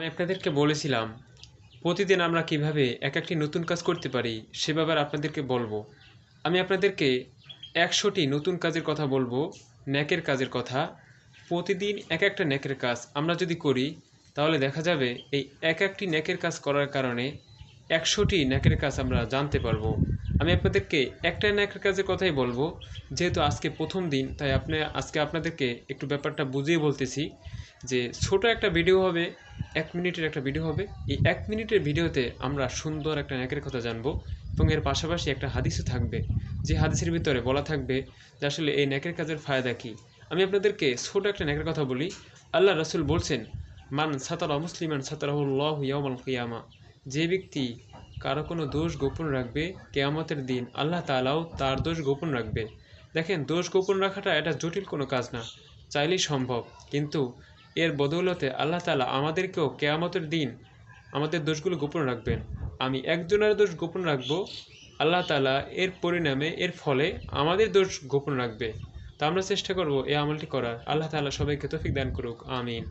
আমি আপনাদেরকে বলেছিলাম, প্রতিদিন আমরা কীভাবে এক একটি নতুন কাজ করতে পারি সে ব্যাপারে আপনাদেরকে বলব। আমি আপনাদেরকে একশোটি নতুন কাজের কথা বলব, ন্যাকের কাজের কথা। প্রতিদিন এক একটা ন্যাকের কাজ আমরা যদি করি, তাহলে দেখা যাবে এই এক একটি ন্যাকের কাজ করার কারণে একশোটি ন্যাকের কাজ আমরা জানতে পারব। আমি আপনাদেরকে একটা ন্যাকের কাজের কথাই বলব, যেহেতু আজকে প্রথম দিন, তাই আপনি, আজকে আপনাদেরকে একটু ব্যাপারটা বুঝিয়ে বলতেছি যে ছোট একটা ভিডিও হবে এক মিনিটের একটা ভিডিও হবে। এই এক মিনিটের ভিডিওতে আমরা সুন্দর একটা ন্যাকের কথা জানব এবং এর পাশাপাশি একটা হাদিসও থাকবে। যে হাদিসের ভিতরে বলা থাকবে যে আসলে এই ন্যাকের কাজের ফায়দা কী। আমি আপনাদেরকে ছোট একটা ন্যাকের কথা বলি। আল্লাহ রসুল বলছেন, মান সাতারা মুসলিমান সাতারাহুল্লাহ কিয়ামা। যে ব্যক্তি কারও কোনো দোষ গোপন রাখবে, কেয়ামতের দিন আল্লাহ তালাও তার দোষ গোপন রাখবে। দেখেন, দোষ গোপন রাখাটা এটা জটিল কোনো কাজ না। চাইলেই সম্ভব। কিন্তু এর বদৌলতে আল্লাহ তালা আমাদেরকেও কেয়ামতের দিন আমাদের দোষগুলো গোপন রাখবেন। আমি একজনের দোষ গোপন রাখব, আল্লাহ তালা এর পরিণামে, এর ফলে আমাদের দোষ গোপন রাখবে। তা আমরা চেষ্টা করব এই আমলটি করার। আল্লাহ তালা সবাইকে তফিক দান করুক, আমিন।